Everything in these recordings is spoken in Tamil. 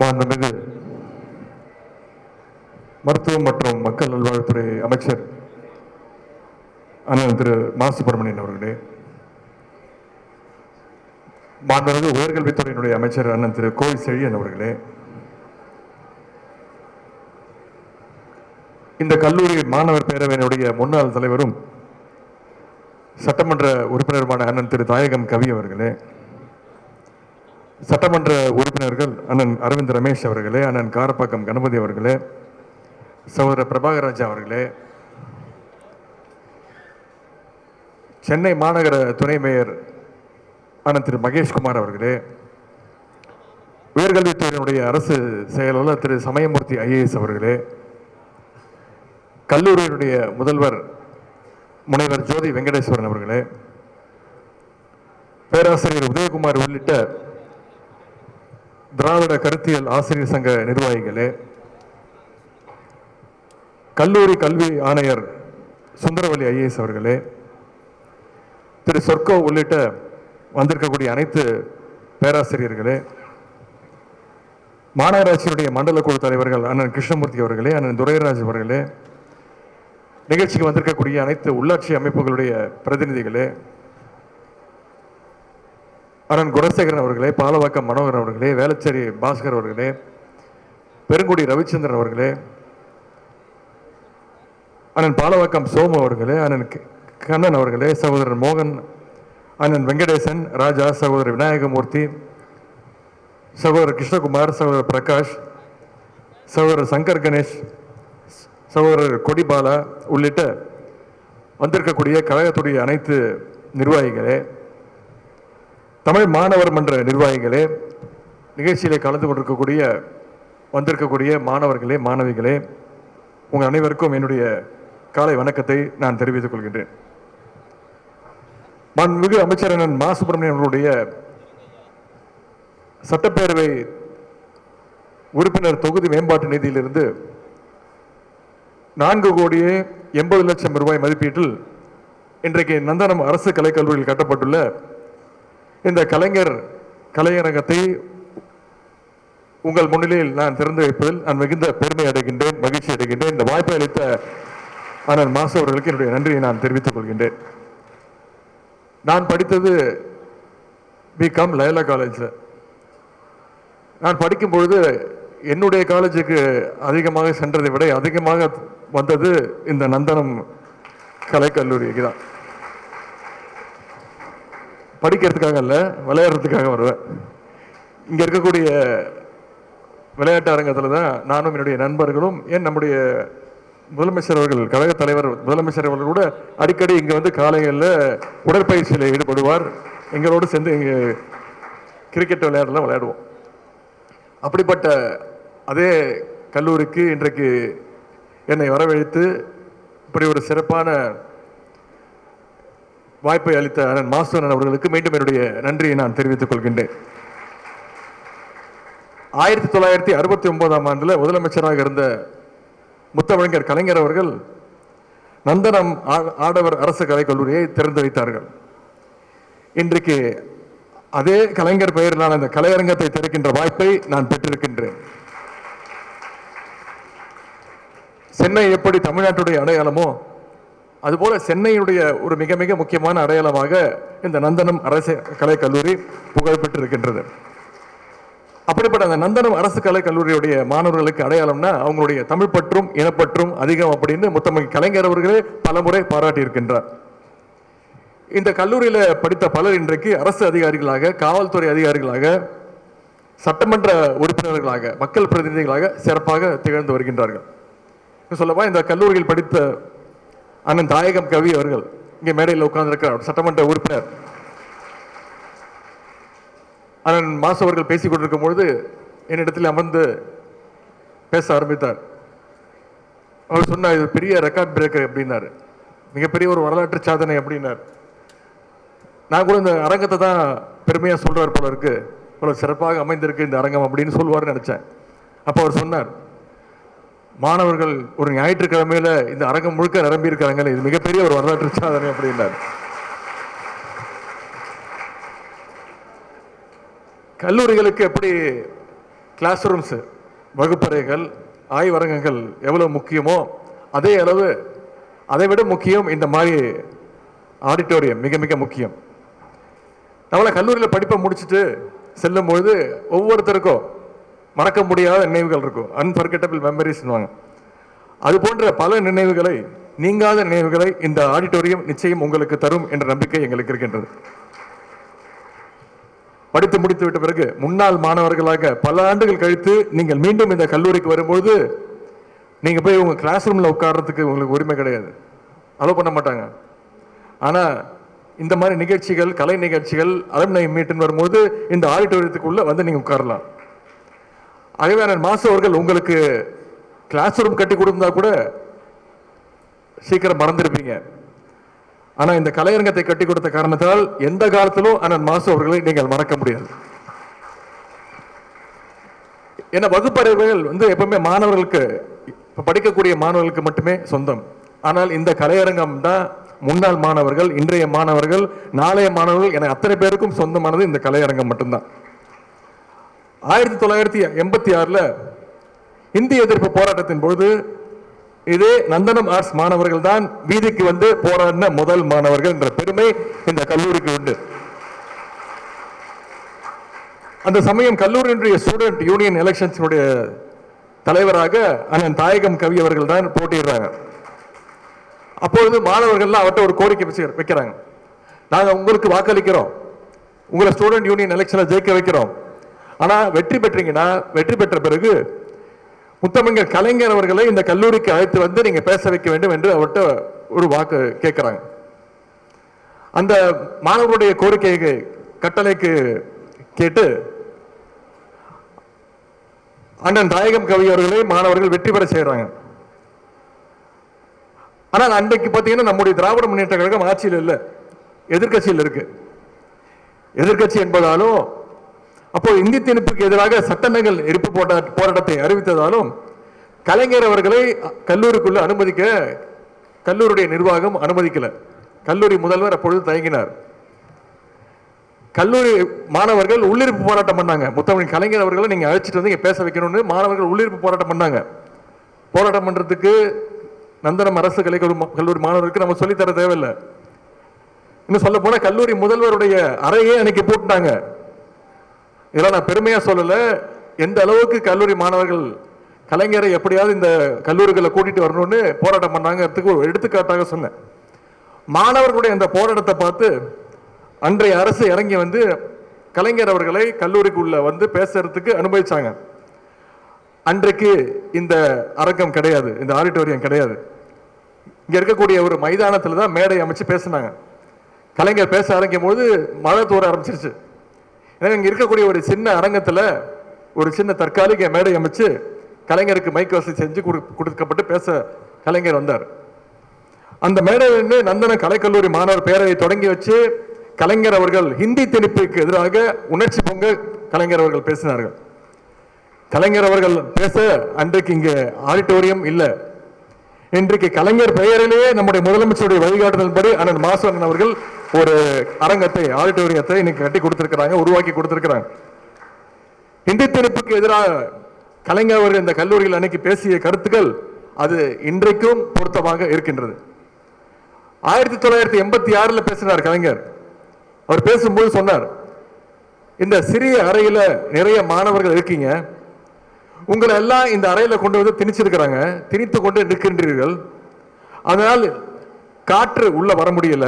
மாண்புமிகு மருத்துவம் மற்றும் மக்கள் நல்வாழ்வுத்துறை அமைச்சர் அண்ணன் திரு மா. சுப்பிரமணியன் அவர்களே. மாண்புமிகு உயர்கல்வித்துறையினுடைய அமைச்சர் அண்ணன் திரு கோவை செழியன் அவர்களே. இந்த கல்லூரி மாணவர் பேரவையினுடைய முன்னாள் தலைவரும் சட்டமன்ற உறுப்பினருமான அண்ணன் திரு தாயகம் கவி அவர்களே. சட்டமன்ற உறுப்பினர்கள் அண்ணன் அரவிந்த் ரமேஷ் அவர்களே அண்ணன் காரப்பாக்கம் கணபதி அவர்களே சகோதரர் பிரபாகராஜா அவர்களே சென்னை மாநகர துணை மேயர் அண்ணன் திரு மகேஷ்குமார் அவர்களே உயர்கல்வித்துறையினுடைய அரசு செயலாளர் திரு சமயமூர்த்தி ஐஏஎஸ் அவர்களே கல்லூரியினுடைய முதல்வர் முனைவர் ஜோதி வெங்கடேஸ்வரன் அவர்களே பேராசிரியர் உதயகுமார் உள்ளிட்ட திராவிட கருத்தியல் ஆசிரியர் சங்க நிர்வாகிகளே கல்லூரி கல்வி ஆணையர் சுந்தரவல்லி ஐஏஎஸ் அவர்களே திரு சொர்க்கோ உள்ளிட்ட வந்திருக்கக்கூடிய அனைத்து பேராசிரியர்களே மாநகராட்சியினுடைய மண்டல குழு தலைவர்கள் அண்ணன் கிருஷ்ணமூர்த்தி அவர்களே அண்ணன் துரைராஜ் அவர்களே நிகழ்ச்சிக்கு வந்திருக்கக்கூடிய அனைத்து உள்ளாட்சி அமைப்புகளுடைய பிரதிநிதிகளே அரண் குணசேகரன் அவர்களே பாலவாக்கம் மனோகர் அவர்களே வேளச்சேரி பாஸ்கர் அவர்களே பெருங்குடி ரவிச்சந்திரன் அவர்களே அண்ணன் பாலவாக்கம் சோமு அவர்களே அண்ணன் கண்ணன் அவர்களே சகோதரர் மோகன் அண்ணன் வெங்கடேசன் ராஜா சகோதரர் விநாயகமூர்த்தி சகோதரர் கிருஷ்ணகுமார் சகோதரர் பிரகாஷ் சகோதரர் சங்கர் கணேஷ் சகோதரர் கொடிபாலா உள்ளிட்ட வந்திருக்கக்கூடிய கழகத்துடைய அனைத்து நிர்வாகிகளே தமிழ் மாணவர் மன்ற நிர்வாகிகளே நிகழ்ச்சியில் கலந்து கொண்டிருக்கக்கூடிய வந்திருக்கக்கூடிய மாணவர்களே மாணவிகளே உங்கள் அனைவருக்கும் என்னுடைய காலை வணக்கத்தை நான் தெரிவித்துக் கொள்கின்றேன். மாண்புமிகு அமைச்சர் அண்ணன் மா சுப்பிரமணியன் அவர்களுடைய சட்டப்பேரவை உறுப்பினர் தொகுதி மேம்பாட்டு நிதியிலிருந்து நான்கு கோடியே எண்பது லட்சம் ரூபாய் மதிப்பீட்டில் இன்றைக்கு நந்தனம் அரசு கலைக்கல்லூரியில் கட்டப்பட்டுள்ள இந்த கலைஞர் கலையரங்கத்தை உங்கள் முன்னிலையில் நான் திறந்து வைப்பதில் நான் மிகுந்த பெருமை அடைகின்றேன் மகிழ்ச்சி அடைகின்றேன். இந்த வாய்ப்பை அளித்த அண்ணன் மாசு அவர்களுக்கு என்னுடைய நன்றியை நான் தெரிவித்துக் கொள்கின்றேன். நான் படித்தது பிகாம் லயலா காலேஜில். நான் படிக்கும் பொழுது என்னுடைய காலேஜுக்கு அதிகமாக சென்றதை விட அதிகமாக வந்தது இந்த நந்தனம் கலைக்கல்லூரிக்கு தான். படிக்கிறதுக்காக இல்லை விளையாடுறதுக்காக வருவேன். இங்கே இருக்கக்கூடிய விளையாட்டு அரங்கத்தில் தான் நானும் என்னுடைய நண்பர்களும் ஏன் நம்முடைய முதலமைச்சர் அவர்கள் கழக தலைவர் முதலமைச்சர் அவர்கள் கூட அடிக்கடி இங்கே வந்து காலைகளில் உடற்பயிற்சியில் ஈடுபடுவார். எங்களோடு சேர்ந்து இங்கே கிரிக்கெட் விளையாடலாம் விளையாடுவோம். அப்படிப்பட்ட அதே கல்லூரிக்கு இன்றைக்கு என்னை வரவழைத்து இப்படி ஒரு சிறப்பான வாய்ப்பை அளித்த அண்ணன் மாஸ்டர் அவர்களுக்கு மீண்டும் என்னுடைய நன்றியை நான் தெரிவித்துக் கொள்கின்றேன். ஆயிரத்தி தொள்ளாயிரத்தி அறுபத்தி ஒன்பதாம் ஆண்டில் முதலமைச்சராக இருந்த முத்தமிழங்கர் கலைஞர் அவர்கள் நந்தனம் ஆ- ஆடவர் அரசு கலைக்கல்லூரியை திறந்து வைத்தார்கள் இன்றைக்கு அதே கலைஞர் பெயரிலான அந்த கலையரங்கத்தை திறக்கின்ற வாய்ப்பை நான் பெற்றிருக்கின்றேன். சென்னை எப்படி தமிழ்நாட்டுடைய அடையாளமோ அதுபோல சென்னையுடைய ஒரு மிக மிக முக்கியமான அடையாளமாக இந்த நந்தனம் அரசு கலைக்கல்லூரி புகழ்பெற்றிருக்கின்றது. அப்படிப்பட்ட அந்த நந்தனம் அரசு கலை கல்லூரியுடைய மாணவர்களுக்கு அடையாளம்னா அவங்களுடைய தமிழ் பற்றும் இனப்பற்றும் அதிகம் அப்படின்னு முத்தமிழ் கலைஞர் அவர்களே பலமுறை பாராட்டியிருக்கின்றார். இந்த கல்லூரியில் படித்த பலர் இன்றைக்கு அரசு அதிகாரிகளாக காவல்துறை அதிகாரிகளாக சட்டமன்ற உறுப்பினர்களாக மக்கள் பிரதிநிதிகளாக சிறப்பாக திகழ்ந்து வருகின்றார்கள். சொல்லவா இந்த கல்லூரியில் படித்த அண்ணன் தாயகம் கவி அவர்கள் இங்கே மேடையில் உட்கார்ந்திருக்கிறார் சட்டமன்ற உறுப்பினர். அண்ணன் மாசு அவர்கள் பேசிக் கொண்டிருக்கும் பொழுது என்னிடத்தில் அமர்ந்து பேச ஆரம்பித்தார். அவர் சொன்னார் இது பெரிய ரெக்கார்ட் பிரேக்கர் அப்படின்னாரு. மிகப்பெரிய ஒரு வரலாற்று சாதனை அப்படின்னார். நான் கூட இந்த அரங்கத்தை தான் பெருமையாக சொல்கிறார் போல இருக்கு. இவ்வளோ சிறப்பாக அமைந்திருக்கு இந்த அரங்கம் அப்படின்னு சொல்லுவார்னு நினச்சேன். அப்போ அவர் சொன்னார் மாணவர்கள் ஒரு ஞாயிற்றுக்கிழமையில இந்த அரங்கம் முழுக்க நிரம்பி இது மிகப்பெரிய ஒரு வரலாற்று சாதனை அப்படின்னார். கல்லூரிகளுக்கு எப்படி கிளாஸ் ரூம்ஸு வகுப்பறைகள் ஆய்வரங்கங்கள் எவ்வளோ முக்கியமோ அதே அளவு அதை விட முக்கியம் இந்த மாதிரி ஆடிட்டோரியம் மிக மிக முக்கியம். நம்மளை கல்லூரியில் படிப்பை முடிச்சுட்டு செல்லும்பொழுது ஒவ்வொருத்தருக்கும் மறக்க முடியாத நினைவுகள் இருக்கும். அன்ஃபர்கெட்டபிள் மெமரிஸ்னுவாங்க அது போன்ற பல நினைவுகளை நீங்காத நினைவுகளை இந்த ஆடிட்டோரியம் நிச்சயம் உங்களுக்கு தரும் என்ற நம்பிக்கை எங்களுக்கு இருக்கின்றது. படித்து முடித்து விட்ட பிறகு முன்னாள் மாணவர்களாக பல ஆண்டுகள் கழித்து நீங்கள் மீண்டும் இந்த கல்லூரிக்கு வரும்பொழுது நீங்கள் போய் உங்கள் கிளாஸ் ரூமில் உட்கார்றதுக்கு உங்களுக்கு உரிமை கிடையாது. அலோ பண்ண மாட்டாங்க. ஆனால் இந்த மாதிரி நிகழ்ச்சிகள் கலை நிகழ்ச்சிகள் அலுமினை மீட்டுன்னு வரும்போது இந்த ஆடிட்டோரியத்துக்குள்ளே வந்து நீங்கள் உட்காரலாம். ஆகவே அண்ணன் மாசு அவர்கள் உங்களுக்கு கிளாஸ் ரூம் கட்டி கொடுத்தா கூட சீக்கிரம் மறந்துருப்பீங்க. ஆனால் இந்த கலையரங்கத்தை கட்டி கொடுத்த காரணத்தால் எந்த காலத்திலும் அண்ணன் மாசு அவர்களை நீங்கள் மறக்க முடியாது. ஏன்னா வகுப்பறைகள் வந்து எப்பவுமே மாணவர்களுக்கு இப்போ படிக்கக்கூடிய மாணவர்களுக்கு மட்டுமே சொந்தம். ஆனால் இந்த கலையரங்கம் தான் முன்னாள் மாணவர்கள் இன்றைய மாணவர்கள் நாளைய மாணவர்கள் என அத்தனை பேருக்கும் சொந்தமானது இந்த கலையரங்கம் மட்டும்தான். ஆயிரத்தி தொள்ளாயிரத்தி எண்பத்தி ஆறில் இந்திய எதிர்ப்பு போராட்டத்தின் பொழுது இதே நந்தனம் ஆர்ட்ஸ் மாணவர்கள் தான் வீதிக்கு வந்து போராடின முதல் மாணவர்கள் என்ற பெருமை இந்த கல்லூரிக்கு உண்டு. அந்த சமயம் கல்லூரியினுடைய ஸ்டூடெண்ட் யூனியன் எலெக்ஷன்ஸினுடைய தலைவராக அண்ணன் தாயகம் கவி அவர்கள் தான் போட்டியிடுறாங்க. அப்பொழுது மாணவர்கள்லாம் அவர்கிட்ட ஒரு கோரிக்கை வைக்கிறாங்க. நாங்கள் உங்களுக்கு வாக்களிக்கிறோம். உங்களை ஸ்டூடெண்ட் யூனியன் எலெக்ஷனில் ஜெயிக்க வைக்கிறோம். ஆனால் வெற்றி பெற்றீங்கன்னா வெற்றி பெற்ற பிறகு முத்தமிழர் கலைஞர் அவர்களை இந்த கல்லூரிக்கு அழைத்து வந்து நீங்கள் பேச வைக்க வேண்டும் என்று அவர்கிட்ட ஒரு வாக்கு கேட்குறாங்க. அந்த மாணவருடைய கோரிக்கைக்கு கட்டளைக்கு கேட்டு அண்ணன் தாயகம் கவி அவர்களை மாணவர்கள் வெற்றி பெற செய்கிறாங்க ஆனால் அன்றைக்கு பார்த்தீங்கன்னா நம்முடைய திராவிட முன்னேற்ற கழகம் ஆட்சியில் இல்லை எதிர்க்கட்சியில் இருக்கு. எதிர்க்கட்சி என்பதாலும் அப்போ இந்தி திணிப்புக்கு எதிராக சட்டங்கள் எரிப்பு போட்ட போராட்டத்தை அறிவித்ததாலும் கலைஞர் அவர்களை கல்லூரிக்குள்ள அனுமதிக்க கல்லூரியுடைய நிர்வாகம் அனுமதிக்கல. கல்லூரி முதல்வர் அப்பொழுது தயங்கினார். கல்லூரி மாணவர்கள் உள்ளிருப்பு போராட்டம் பண்ணாங்க. முத்தமிழ் கலைஞர் அவர்களை நீங்கள் அழைச்சிட்டு வந்து இங்கே பேச வைக்கணும்னு மாணவர்கள் உள்ளிருப்பு போராட்டம் பண்ணாங்க. போராட்டம் பண்ணுறதுக்கு நந்தனம் அரசு கலை கல்லூரி- கல்லூரி மாணவருக்கு நம்ம சொல்லித்தர தேவையில்லை. இன்னும் சொல்ல போனால் கல்லூரி முதல்வருடைய அறையே அன்னைக்கு போட்டுட்டாங்க. இதெல்லாம் நான் பெருமையாக சொல்லலை. எந்த அளவுக்கு கல்லூரி மாணவர்கள் கலைஞரை எப்படியாவது இந்த கல்லூரிகளை கூட்டிட்டு வரணும்னு போராட்டம் பண்ணாங்கிறதுக்கு ஒரு எடுத்துக்காட்டாக சொன்னேன். மாணவர்களுடைய அந்த போராட்டத்தை பார்த்து அன்றைய அரசு இறங்கி வந்து கலைஞர் அவர்களை கல்லூரிக்குள்ளே வந்து பேசுறதுக்கு அனுபவிச்சாங்க அன்றைக்கு இந்த அரங்கம் கிடையாது இந்த ஆடிட்டோரியம் கிடையாது. இங்கே இருக்கக்கூடிய ஒரு மைதானத்தில் தான் மேடை அமைச்சு பேசினாங்க. கலைஞர் பேச ஆரம்பிக்கும் போது மழை தூர ஆரம்பிச்சிருச்சு. எனவே இங்க இருக்கக்கூடிய ஒரு சின்ன அரங்கத்துல ஒரு சின்ன தற்காலிக மேடை அமைச்சு கலைஞருக்கு மைக் வசதி செஞ்சு கொடுக்கப்பட்டு பேச கலைஞர் வந்தார். அந்த மேடையில் நந்தன கலைக்கல்லூரி மாணவர் பேரவை தொடங்கி வச்சு கலைஞர் அவர்கள் ஹிந்தி திணிப்புக்கு எதிராக உணர்ச்சி பொங்க கலைஞர் அவர்கள் பேசினார்கள். கலைஞர் அவர்கள் பேச அன்றைக்கு இங்கே ஆடிட்டோரியம் இல்லை. இன்றைக்கு கலைஞர் பெயரிலேயே நம்முடைய முதலமைச்சருடைய வழிகாட்டுதல்படி அண்ணன் மாசவன் அவர்கள் ஒரு அரங்கத்தை ஆடிட்டோரியத்தை இன்னைக்கு கட்டி கொடுத்திருக்கிறாங்க உருவாக்கி கொடுத்திருக்கிறாங்க. இந்தி திணிப்புக்கு எதிராக கலைஞர் அவர்கள் இந்த கல்லூரியில் அன்னைக்கு பேசிய கருத்துக்கள் அது இன்றைக்கும் பொருத்தமாக இருக்கின்றது. ஆயிரத்தி தொள்ளாயிரத்தி எண்பத்தி ஆறில் பேசினார் கலைஞர். அவர் பேசும்போது சொன்னார் இந்த சிறிய அறையில் நிறைய மாணவர்கள் இருக்கீங்க. உங்களை எல்லாம் இந்த அறையில் கொண்டு வந்து திணிச்சிருக்கிறாங்க. திணித்து கொண்டு நிற்கின்றீர்கள். அதனால் காற்று உள்ள வர முடியல.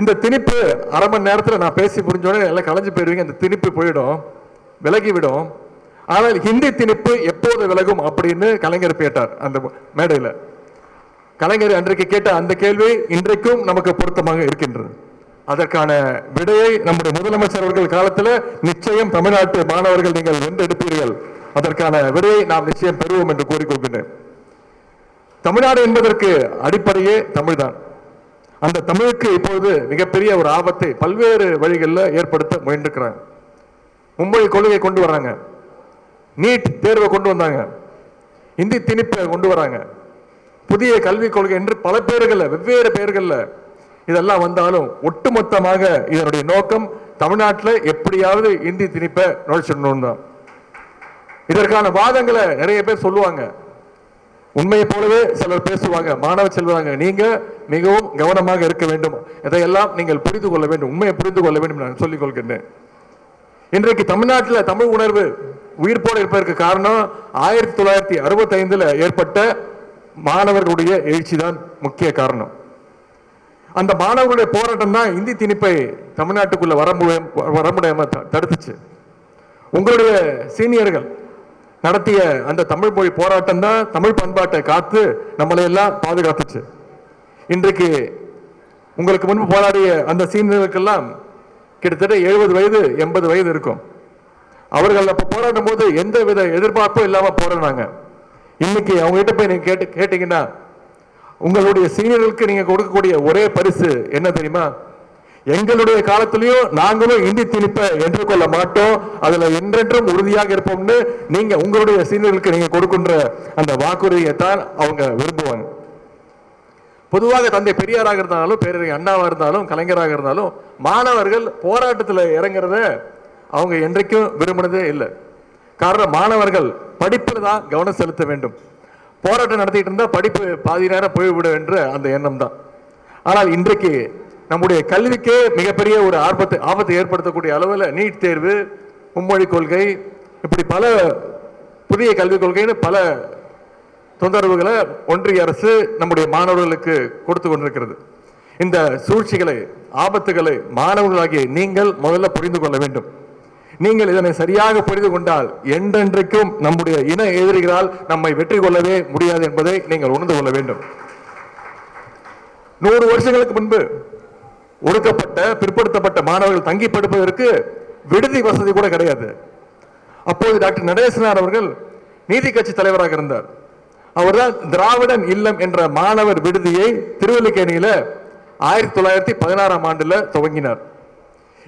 இந்த திணிப்பு அரை மணி நேரத்தில் நான் பேசி புரிஞ்சோடனே எல்லாம் கலைஞ்சு போயிடுவீங்க. இந்த திணிப்பு போயிடும் விலகி விடும். ஆனால் ஹிந்தி திணிப்பு எப்போது விலகும் அப்படின்னு கலைஞர் கேட்டார் அந்த மேடையில். கலைஞர் அன்றைக்கு கேட்ட அந்த கேள்வி இன்றைக்கும் நமக்கு பொருத்தமாக இருக்கின்றது. அதற்கான விடையை நம்முடைய முதலமைச்சர் அவர்கள் காலத்தில் நிச்சயம் தமிழ்நாட்டு மாணவர்கள் நீங்கள் வென்றெடுப்பீர்கள். அதற்கான விடையை நாம் நிச்சயம் பெறுவோம் என்று கூறிக்கொள்கின்றேன். தமிழ்நாடு என்பதற்கு அடிப்படையே தமிழ்தான். அந்த தமிழுக்கு இப்பொழுது மிகப்பெரிய ஒரு ஆபத்தை பல்வேறு வழிகளில் ஏற்படுத்த முயன்றிருக்கிறாங்க மும்பை கொள்கையை கொண்டு வராங்க. நீட் தேர்வை கொண்டு வந்தாங்க. இந்தி திணிப்பை கொண்டு வராங்க. புதிய கல்விக் கொள்கை என்று பல பேர்களில் வெவ்வேறு பெயர்களில் இதெல்லாம் வந்தாலும் ஒட்டுமொத்தமாக இதனுடைய நோக்கம் தமிழ்நாட்டில் எப்படியாவது இந்தி திணிப்பை நுழைச்சிடணும் தான். இதற்கான வாதங்களை நிறைய பேர் சொல்லுவாங்க. உண்மையை போலவே சிலர் பேசுவாங்க. மாணவ செல்வாங்க நீங்க மிகவும் கவனமாக இருக்க வேண்டும். இதையெல்லாம் நீங்கள் புரிந்து கொள்ள வேண்டும். உண்மையை புரிந்து கொள்ள வேண்டும் நான் சொல்லிக் கொள்கின்றேன். இன்றைக்கு தமிழ்நாட்டில் தமிழ் உணர்வு உயிர்ப்போடு இருப்பதற்கு காரணம் ஆயிரத்தி தொள்ளாயிரத்தி அறுபத்தி ஏற்பட்ட மாணவர்களுடைய எழுச்சி தான் முக்கிய காரணம். அந்த மாணவர்களுடைய போராட்டம் தான் இந்தி திணிப்பை தமிழ்நாட்டுக்குள்ள வர முடியாம த- தடுத்துச்சு. உங்களுடைய சீனியர்கள் நடத்திய அந்த தமிழ் மொழி போராட்டம் தான் தமிழ் பண்பாட்டை காத்து நம்மளை எல்லாம் பாதுகாத்துச்சு. இன்றைக்கு உங்களுக்கு முன்பு போராடிய அந்த சீனியர்களுக்கெல்லாம் கிட்டத்தட்ட எழுபது வயது எண்பது வயது இருக்கும். அவர்கள் அப்போ போராடும் போது எந்த வித எதிர்பார்ப்பும் இல்லாமல் போராடினாங்க. இன்னைக்கு அவங்ககிட்ட போய் நீங்கள் கேட்டு கேட்டீங்கன்னா உங்களுடைய சீனியர்களுக்கு நீங்கள் கொடுக்கக்கூடிய ஒரே பரிசு என்ன தெரியுமா? எங்களுடைய காலத்திலையும் நாங்களும் இந்தி திணிப்பை ஏற்றுக்கொள்ள மாட்டோம். அதுல என்றென்றும் உறுதியாக இருப்போம்னு நீங்க உங்களுடைய சீனியர்களுக்கு நீங்க கொடுக்கின்ற அந்த வாக்குறுதியை தான் அவங்க விரும்புவாங்க. பொதுவாக தந்தை பெரியாராக இருந்தாலும் பேரறிஞர் அண்ணாவாக இருந்தாலும் கலைஞராக இருந்தாலும் மாணவர்கள் போராட்டத்தில் இறங்குறத அவங்க என்றைக்கும் விரும்பினதே இல்லை. காரணம் மாணவர்கள் படிப்பில் தான் கவனம் செலுத்த வேண்டும். போராட்டம் நடத்திட்டு இருந்தால் படிப்பு பாதி நேரம் போய்விடும் என்ற அந்த எண்ணம் தான் ஆனால் இன்றைக்கு நம்முடைய கல்விக்கே மிகப்பெரிய ஒரு ஆபத்து ஆபத்தை ஏற்படுத்தக்கூடிய அளவில் நீட் தேர்வு மும்மொழி கொள்கை இப்படி பல புதிய கல்விக் கொள்கைன்னு பல தொந்தரவுகளை ஒன்றிய அரசு நம்முடைய மாணவர்களுக்கு கொடுத்து கொண்டிருக்கிறது. இந்த சூழ்ச்சிகளை ஆபத்துகளை மாணவர்களாகிய நீங்கள் முதல்ல புரிந்து கொள்ள வேண்டும். நீங்கள் இதனை சரியாக புரிந்து கொண்டால் என்றென்றைக்கும் நம்முடைய இன எதிரிகளால் நம்மை வெற்றி கொள்ளவே முடியாது என்பதை நீங்கள் உணர்ந்து கொள்ள வேண்டும். நூறு வருஷங்களுக்கு முன்பு ஒடுக்கப்பட்ட பிற்படுத்தப்பட்ட மாணவர்கள் தங்கி படிப்பதற்கு விடுதி வசதி கூட கிடையாது. அப்போது டாக்டர் நடேசனார் அவர்கள் நீதி கட்சி தலைவராக இருந்தார். அவர்தான் திராவிடன் இல்லம் என்ற மாணவர் விடுதியை திருவல்லிக்கேணியில் ஆயிரத்தி தொள்ளாயிரத்தி பதினாறாம் ஆண்டில் துவங்கினார்.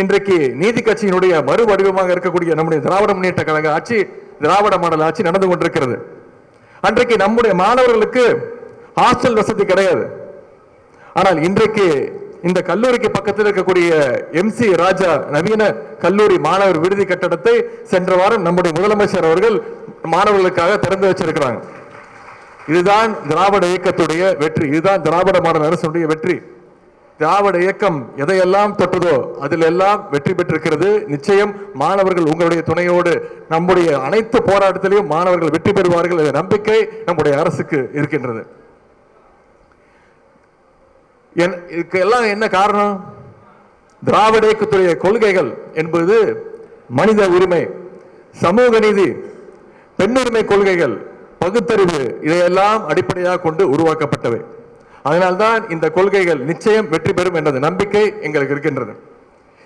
இன்றைக்கு நீதி கட்சியினுடைய மறு வடிவமாக இருக்கக்கூடிய நம்முடைய திராவிட முன்னேற்ற கழக ஆட்சி திராவிட மாடல் ஆட்சி நடந்து கொண்டிருக்கிறது. அன்றைக்கு நம்முடைய மாணவர்களுக்கு ஹாஸ்டல் வசதி கிடையாது. ஆனால் இன்றைக்கு இந்த கல்லூரிக்கு பக்கத்தில் இருக்கக்கூடிய எம்சி ராஜா நவீன கல்லூரி மாணவர் விடுதி கட்டடத்தை சென்ற வாரம் நம்முடைய முதலமைச்சர் அவர்கள் மாணவர்களுக்காக திறந்து வச்சிருக்கிறாங்க. இதுதான் திராவிட இயக்கத்துடைய வெற்றி. இதுதான் திராவிட மாடல் அரசுடைய வெற்றி. திராவிட இயக்கம் எதையெல்லாம் தொட்டதோ அதில் எல்லாம் வெற்றி பெற்றிருக்கிறது. நிச்சயம் மாணவர்கள் உங்களுடைய துணையோடு நம்முடைய அனைத்து போராட்டத்திலையும் மாணவர்கள் வெற்றி பெறுவார்கள் என்ற நம்பிக்கை நம்முடைய அரசுக்கு இருக்கின்றது. இதுக்கு எல்லாம் என்ன காரணம்? திராவிட இயக்கத்துடைய கொள்கைகள் என்பது மனித உரிமை சமூக நீதி பெண்ணுரிமை கொள்கைகள் பகுத்தறிவு இதையெல்லாம் அடிப்படையாக கொண்டு உருவாக்கப்பட்டவை. அதனால்தான் இந்த கொள்கைகள் நிச்சயம் வெற்றி பெறும் என்ற நம்பிக்கை எங்களுக்கு இருக்கின்றது.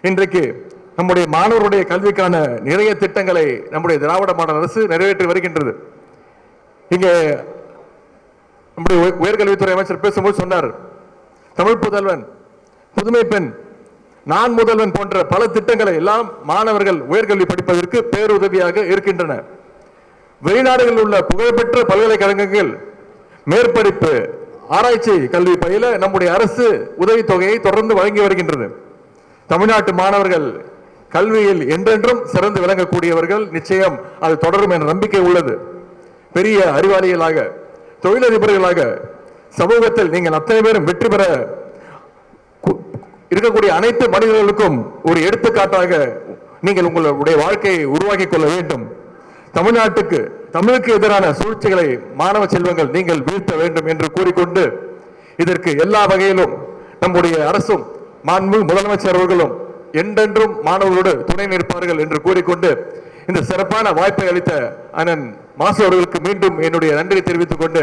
இன்றைக்கு நம்முடைய மாணவருடைய கல்விக்கான நிறைய திட்டங்களை நம்முடைய திராவிட மாடல் அரசு நிறைவேற்றி வருகின்றது. இங்கே நம்முடைய உயர்கல்வித்துறை அமைச்சர் பேசும்போது சொன்னார் தமிழ் புதல்வன் புதுமை பெண் நான் முதல்வன் போன்ற பல திட்டங்களை எல்லாம் மாணவர்கள் உயர்கல்வி படிப்பதற்கு பேருதவியாக இருக்கின்றன. வெளிநாடுகளில் உள்ள புகழ்பெற்ற பல்கலைக்கழகங்கள் மேற்படிப்பு ஆராய்ச்சி கல்வி பயில நம்முடைய அரசு உதவித்தொகையை தொடர்ந்து வழங்கி வருகின்றது. தமிழ்நாட்டு மாணவர்கள் கல்வியில் என்றென்றும் சிறந்து விளங்கக்கூடியவர்கள் நிச்சயம் அது தொடரும் என்ற நம்பிக்கை உள்ளது. பெரிய அறிவாளிகளாக தொழிலதிபர்களாக சமூகத்தில் நீங்கள் அத்தனை பேரும் வெற்றி பெற கு- இருக்கக்கூடிய அனைத்து மனிதர்களுக்கும் ஒரு எடுத்துக்காட்டாக நீங்கள் உங்களுடைய வாழ்க்கையை உருவாக்கிக் கொள்ள வேண்டும். தமிழ்நாட்டுக்கு தமிழுக்கு எதிரான சூழ்ச்சிகளை மாணவ செல்வங்கள் நீங்கள் வீழ்த்த வேண்டும் என்று கூறிக்கொண்டு இதற்கு எல்லா வகையிலும் நம்முடைய அரசும் மாண்பு முதலமைச்சர் அவர்களும் என்றென்றும் மாணவர்களோடு துணை நிற்பார்கள் என்று கூறிக்கொண்டு இந்த சிறப்பான வாய்ப்பை அளித்த அண்ணன் மாசு அவர்களுக்கு மீண்டும் என்னுடைய நன்றி தெரிவித்துக் கொண்டு